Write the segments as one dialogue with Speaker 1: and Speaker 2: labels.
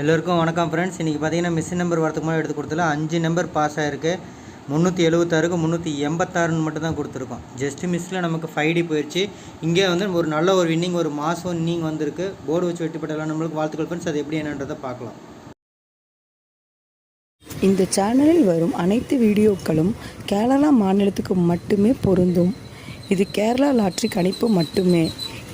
Speaker 1: எல்லோருக்கும் வணக்கம் ஃப்ரெண்ட்ஸ் இன்றைக்கி பார்த்தீங்கன்னா மிஷின் நம்பர் வரதுக்கு முன்னாடி எடுத்து கொடுத்துல அஞ்சு நம்பர் பாஸ் ஆகிருக்கு முந்நூற்றி எழுபத்தாறுக்கு முந்நூற்றி எண்பத்தாறுன்னு மட்டும் தான் கொடுத்துருக்கோம் ஜஸ்ட் மிஸ்ஸில் நமக்கு ஃபைவ் டி போயிடுச்சு இங்கே வந்து ஒரு நல்ல ஒரு வின்னிங் ஒரு மாதம் இன்னிங் வந்திருக்கு. போர்டு வச்சு வெட்டிப்பட்டலாம் நம்மளுக்கு வாழ்த்துக்கள் ஃப்ரெண்ட்ஸ் அது எப்படி என்னன்றதை பார்க்கலாம்.
Speaker 2: இந்த சேனலில் வரும் அனைத்து வீடியோக்களும் கேரளா மாநிலத்துக்கு மட்டுமே பொருந்தும். இது கேரளா லாட்ரி கணிப்பு மட்டுமே.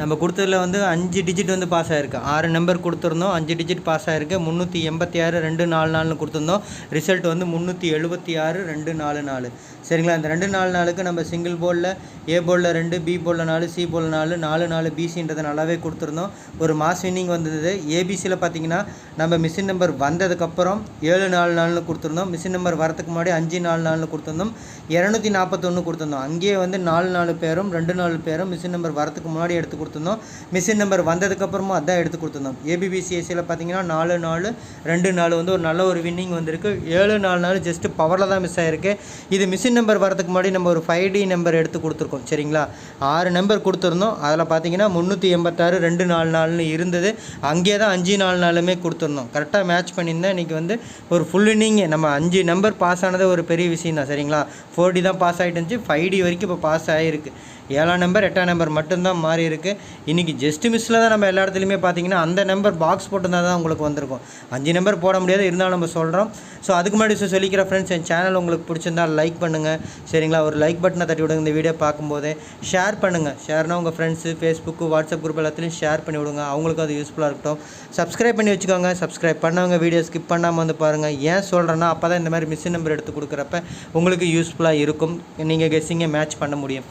Speaker 1: நம்ம கொடுத்ததில் வந்து அஞ்சு டிஜிட் வந்து பாஸ் ஆகிருக்கு ஆறு நம்பர் கொடுத்துருந்தோம். அஞ்சு டிஜிட் பாஸ் ஆகிருக்கு முந்நூற்றி எண்பத்தி ஆறு ரெண்டு நாலு நாலுன்னு கொடுத்துருந்தோம். ரிசல்ட் வந்து முந்நூற்றி எழுபத்தி ஆறு ரெண்டு நாலு நாலு. சரிங்களா? இந்த ரெண்டு நாலு நாளுக்கு நம்ம சிங்கிள் போலில் ஏ போலில் ரெண்டு பி போலில் நாலு சி போர்டில் நாலு நாலு நாலு பிசின்றதை நல்லாவே கொடுத்துருந்தோம். ஒரு மாஸ் வின்னிங் வந்தது. ஏபிசியில் பார்த்தீங்கன்னா நம்ம மிஷின் நம்பர் வந்ததுக்கப்புறம் ஏழு நாலு நாலுன்னு கொடுத்துருந்தோம். மிஷின் நம்பர் வரதுக்கு முன்னாடி அஞ்சு நாலு நாலுன்னு கொடுத்துருந்தோம். இரநூத்தி நாற்பத்தொன்று கொடுத்துருந்தோம். அங்கேயே வந்து நாலு நாலு பேரும் ரெண்டு நாலு பேரும் மிஷின் நம்பர் வரதுக்கு முன்னாடி எடுத்து கொடுத்துருந்தோம். மிஷின் நம்பர் வந்ததுக்கப்புறமும் அதான் எடுத்து கொடுத்துருந்தோம். ஏபிபிசிஎஸ்சியில் பார்த்தீங்கன்னா நாலு நாலு ரெண்டு நாலு வந்து ஒரு நல்ல ஒரு வின்னிங் வந்திருக்கு. ஏழு நாலு நாள் ஜஸ்ட்டு பவரில் தான் மிஸ் ஆகிருக்கு இது மிஷின் நம்பர் வரதுக்கு முன்னாடி நம்ம ஒரு ஃபைவ் டி நம்பர் எடுத்து கொடுத்துருக்கோம். சரிங்களா? ஆறு நம்பர் கொடுத்துருந்தோம். அதில் பார்த்தீங்கன்னா முந்நூற்றி எண்பத்தாறு ரெண்டு நாலு நாலுன்னு இருந்தது. அங்கேயே தான் அஞ்சு நாலு நாளுமே கொடுத்துருந்தோம். கரெக்டாக மேட்ச் பண்ணியிருந்தேன் இன்றைக்கி வந்து ஒரு ஃபுல் இன்னிங் நம்ம அஞ்சு நம்பர் பாஸ் ஆனது ஒரு பெரிய விஷயம் தான். சரிங்களா? ஃபோர் டி தான் பாஸ் ஆகிட்டு இருந்துச்சு. ஃபைவ் டி வரைக்கும் இப்போ பாஸ் ஆகிருக்கு ஏழாம் நம்பர் எட்டாம் நம்பர் மட்டும்தான் மாறி இருக்குது இன்றைக்கி ஜஸ்ட் மிஸ்ஸில் தான் நம்ம எல்லா இடத்துலையுமே பார்த்தீங்கன்னா அந்த நம்பர் பாக்ஸ் போட்டிருந்தா தான் உங்களுக்கு வந்திருக்கும். அஞ்சு நம்பர் போட முடியாது இருந்தாலும் நம்ம சொல்கிறோம் ஸோ அதுக்கு முன்னாடி சொல்லிக்கிற ஃப்ரெண்ட்ஸ் என் சேனல் உங்களுக்கு பிடிச்சிருந்தா லைக் பண்ணுங்கள் சரிங்களா? ஒரு லைக் பட்டனை தட்டி விடுங்க இந்த வீடியோ பார்க்கும்போதே. ஷேர் பண்ணுங்கள் ஷேர்னா உங்கள் ஃப்ரெண்ட்ஸு ஃபேஸ்புக்கு வாட்ஸ்அப் குரூப் எல்லாத்துலேயும் ஷேர் பண்ணி விடுங்க. அவங்களுக்கும் அது யூஸ்ஃபுல்லாக இருக்கட்டும். சப்ஸ்கிரைப் பண்ணி வச்சுக்கோங்க. சப்ஸ்கிரைப் பண்ணவங்க வீடியோ ஸ்கிப் பண்ணாமல் வந்து பாருங்கள் ஏன் சொல்கிறேன்னா அப்போ தான் இந்த மாதிரி மிஷின் நம்பர் எடுத்து கொடுக்குறப்ப உங்களுக்கு யூஸ்ஃபுல்லாக இருக்கும். நீங்கள் கெஸ்ஸிங்கை மேட்ச் பண்ண முடியும்.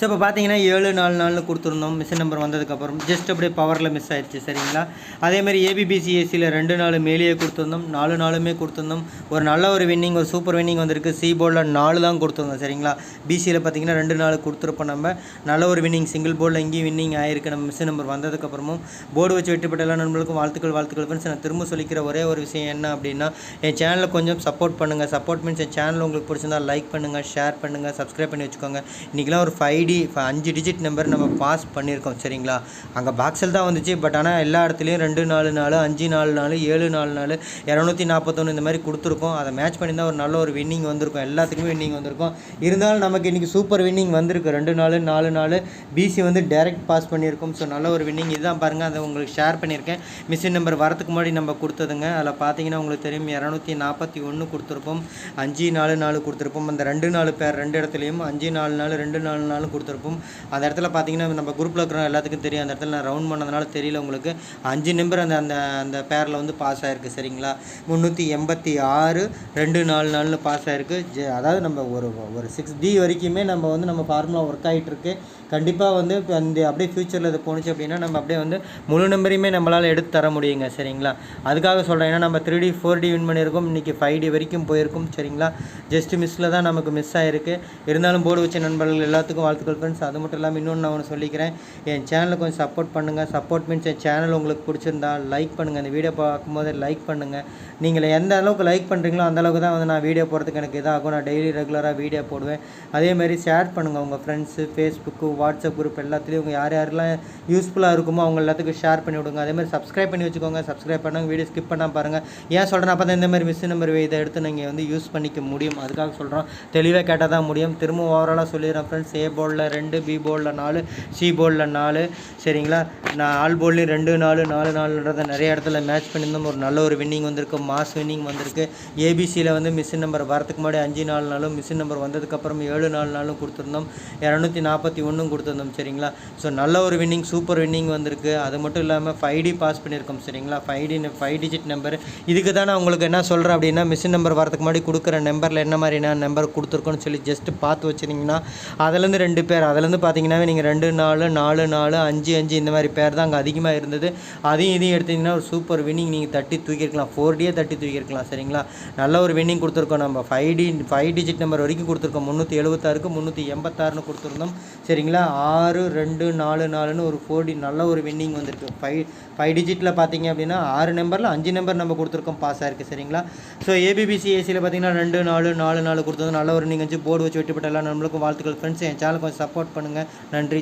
Speaker 1: ஸோ இப்போ பார்த்தீங்கன்னா ஏழு நாலு நாள்னு கொடுத்துருந்தோம். மிஷின் நம்பர் வந்ததுக்கப்புறம் ஜஸ்ட் அப்படியே பவரில் மிஸ் ஆயிடுச்சு சரிங்களா? அதேமாதிரி ஏபிபிசிஎஸ்சியில் ரெண்டு நாள் மேலேயே கொடுத்துருந்தோம். நாலு நாளுமே கொடுத்துருந்தோம். ஒரு நல்ல ஒரு வின்னிங் ஒரு சூப்பர் வின்னிங் வந்திருக்கு. சி போர்டில் நாலு தான் கொடுத்துருந்தோம் சரிங்களா? பிசியில் பார்த்தீங்கன்னா ரெண்டு நாள் கொடுத்துருப்போம் நம்ம. நல்ல ஒரு வின்னிங் சிங்கிள் போர்டில் இங்கேயும் வின்னிங் ஆயிருக்கு. நம்ம மிஷின் நம்பர் வந்ததுக்கப்புறமும் போர்டு வச்சு வெற்றிப்பட்ட எல்லா நண்பர்களுக்கும் வாழ்த்துக்கள் வாழ்த்துக்கள் ஃப்ரெண்ட்ஸ் நான் திரும்ப சொல்லிக்கிற ஒரே ஒரு விஷயம் என்ன அப்படின்னா என் சேனலில் கொஞ்சம் சப்போர்ட் பண்ணுங்கள் சப்போர்ட் மீன்ஸ் என் சேனல் உங்களுக்கு பிடிச்சிருந்தா லைக் பண்ணுங்கள் ஷேர் பண்ணுங்கள் சப்ஸ்கிரைப் பண்ணி வச்சுக்கோங்க. இன்றைக்கெலாம் ஒரு ஃபைவ் டி அஞ்சு டிஜிட் நம்பர் நம்ம பாஸ் பண்ணியிருக்கோம் சரிங்களா? அங்கே பாக்ஸில் தான் வந்துச்சு பட் ஆனால் எல்லா இடத்துலையும் ரெண்டு நாலு நாலு அஞ்சு நாலு நாலு ஏழு நாலு நாலு இரநூத்தி நாற்பத்தொன்று இந்த மாதிரி கொடுத்துருக்கோம். அதை மேட்ச் பண்ணி தான் ஒரு நல்ல ஒரு வின்னிங் வந்திருக்கும். எல்லாத்துக்குமே வின்னிங் வந்திருக்கும். இருந்தாலும் நமக்கு இன்றைக்கி சூப்பர் வின்னிங் வந்திருக்கு. ரெண்டு நாலு நாலு நாலு பிசி வந்து டேரெக்ட் பாஸ் பண்ணியிருக்கோம். ஸோ நல்ல ஒரு வின்னிங் இதுதான் பாருங்கள் அதை உங்களுக்கு ஷேர் பண்ணியிருக்கேன். மிஷின் நம்பர் வரத்துக்கு முன்னாடி நம்ம கொடுத்ததுங்க. அதில் பார்த்தீங்கன்னா உங்களுக்கு தெரியும் இரநூத்தி நாற்பத்தி ஒன்று கொடுத்துருப்போம். அஞ்சு நாலு நாலு கொடுத்துருப்போம். அந்த ரெண்டு நாலு பேர் ரெண்டு இடத்துலையும் அஞ்சு நாலு நாலு ரெண்டு நாலு நாலு கொடுத்துருப்போம் அந்த இடத்துல பார்த்தீங்கன்னா நம்ம குரூப்பில் இருக்கிற எல்லாத்துக்கும் தெரியும். அந்த இடத்துல நான் ரவுண்ட் பண்ணதுனால தெரியல உங்களுக்கு. அஞ்சு நம்பர் அந்த அந்த அந்த பேரில் வந்து பாஸ் ஆகிருக்கு சரிங்களா? முந்நூற்றி எண்பத்தி ஆறு ரெண்டு நாலு நாலுன்னு பாஸ் ஆகிருக்கு ஜெ அதாவது நம்ம ஒரு ஒரு சிக்ஸ் டி வரைக்குமே நம்ம வந்து நம்ம ஃபார்முலா ஒர்க் ஆகிட்டுருக்கு கண்டிப்பாக வந்து இப்போ அந்த அப்படியே ஃப்யூச்சரில் இது போணுச்சு அப்படின்னா நம்ம அப்படியே வந்து முழு நம்பரையுமே நம்மளால் எடுத்து தர முடியுங்க சரிங்களா? அதுக்காக சொல்கிறேன் ஏன்னா நம்ம three D four D win பண்ணியிருக்கோம். இன்றைக்கி ஃபைவ் டி வரைக்கும் போயிருக்கும் சரிங்களா? ஜஸ்ட் மிஸ்ஸில் தான் நமக்கு மிஸ் ஆகிருக்கு இருந்தாலும் போர்டு வச்ச நண்பர்கள் எல்லாத்துக்கும் வாழ்த்துக்கள். ஃப்ரெண்ட்ஸ் அது மட்டும் இல்லாமல் இன்னொன்று நான் ஒன்று சொல்லிக்கிறேன். என் சேனலை கொஞ்சம் சப்போர்ட் பண்ணுங்கள் சப்போர்ட் மீன்ஸ் என் சேனல் உங்களுக்கு பிடிச்சிருந்தா லைக் பண்ணுங்கள் இந்த வீடியோ பார்க்கும்போது லைக் பண்ணுங்கள் நீங்கள் எந்த அளவுக்கு லைக் பண்ணுறீங்களோ அந்த அளவுக்கு தான் வந்து நான் வீடியோ போடுறதுக்கு எனக்கு இதாகும். நான் டெய்லி ரெகுலராக வீடியோ போடுவேன். அதேமாதிரி ஷேர் பண்ணுங்கள் உங்கள் ஃப்ரெண்ட்ஸு ஃபேஸ்புக்கு வாட்ஸ்அப் குரூப் எல்லாத்துலேயும். உங்கள் யார் யாரெல்லாம் யூஸ்ஃபுல்லாக இருக்குமோ அவங்க எல்லாத்துக்கும் ஷேர் பண்ணி விடுங்க. அதேமாதிரி சப்ஸ்கிரைப் பண்ணி வச்சுக்கோங்க. சப்ஸ்கிரைப் பண்ணாங்க வீடியோ ஸ்கிப் பண்ணால் பாருங்கள் ஏன் சொல்கிறேன் அப்போ தான் இந்த மாதிரி மிஸ் நம்பர் இதை எடுத்து நீங்கள் வந்து யூஸ் பண்ணிக்க முடியும். அதுக்காக சொல்கிறோம் தெளிவாக கேட்டால் தான் முடியும். திரும்ப ஓவராலாக சொல்லிடுறேன் ஃப்ரெண்ட்ஸ் ஏ போர்டில் ரெண்டு பி போர்டில் நாலு சி போர்டில் நாலு. சரிங்களா? நான் ஆல் போர்ட்லேயும் ரெண்டு நாலு நாலு நாலுன்றதை நிறைய இடத்துல மேட்ச் பண்ணியிருந்தோம். ஒரு நல்ல ஒரு வின்னிங் வந்திருக்கு. மாஸ் வின்னிங் வந்திருக்கு. ஏபிசியில் வந்து மிஷின் நம்பர் வரதுக்கு முன்னாடி அஞ்சு நாலு நாளும் மிஷின் நம்பர் வந்ததுக்கப்புறம் ஏழு நாலு நாளும் கொடுத்துருந்தோம். இரநூத்தி நாற்பத்தி ஒன்றும் கொடுத்துருந்தோம். சரிங்களா? ஸோ நல்ல ஒரு வின்னிங் சூப்பர் வின்னிங் வந்திருக்கு. அது மட்டும் இல்லாமல் ஃபைவ் டி பாஸ் பண்ணியிருக்கோம். சரிங்களா? Five D five digit number இதுக்கு தான் நான் உங்களுக்கு என்ன சொல்கிறேன் அப்படின்னா மிஷின் நம்பர் வரதுக்கு முன்னாடி கொடுக்குற நம்பரில் என்ன மாதிரி என்ன நம்பர் கொடுத்துருக்கோன்னு சொல்லி ஜஸ்ட்டு பார்த்து வச்சுருந்தீங்கன்னா அதுலேருந்து ரெண்டு ரெண்டு பேர். அதுலேருந்து பார்த்தீங்கன்னாவே நீங்கள் ரெண்டு நாலு நாலு நாலு அஞ்சு அஞ்சு இந்த மாதிரி பேர் தான் அங்கே அதிகமாக இருந்தது. அதையும் இதையும் எடுத்தீங்கன்னா ஒரு சூப்பர் வின்னிங் நீங்கள் தட்டி தூக்கியிருக்கலாம். ஃபோர் டியே தட்டி தூக்கியிருக்கலாம் சரிங்களா? நல்ல ஒரு வின்னிங் கொடுத்துருக்கோம் நம்ம. Five D five digit number வரைக்கும் கொடுத்துருக்கோம். முந்நூற்றி எழுபத்தாறுக்கு முந்நூற்றி எண்பத்தாறுன்னு கொடுத்துருந்தோம் சரிங்களா? ஆறு ரெண்டு நாலு நாலுன்னு ஒரு ஃபோர் டி நல்ல ஒரு வின்னிங் வந்திருக்கு. ஃபைவ் ஃபைவ் டிஜிட்டில் பார்த்தீங்க அப்படின்னா ஆறு நம்பரில் அஞ்சு நம்பர் நம்ம கொடுத்துருக்கோம். பாஸ் ஆயிருக்கு சரிங்களா? ஸோ ஏபிபிசி ஏசியில் பார்த்தீங்கன்னா ரெண்டு நாலு நாலு நாலு கொடுத்தது. நல்ல ஒரு நீங்கள் வச்சு போர்டு வச்சு வெட்டிப்பட்ட எல்லா நம்மளுக்கும் வாழ்த்துக்கள். ஃப்ரெண்ட்ஸ் என் சேனல் சப்போர்ட் பண்ணுங்கள் நன்றி.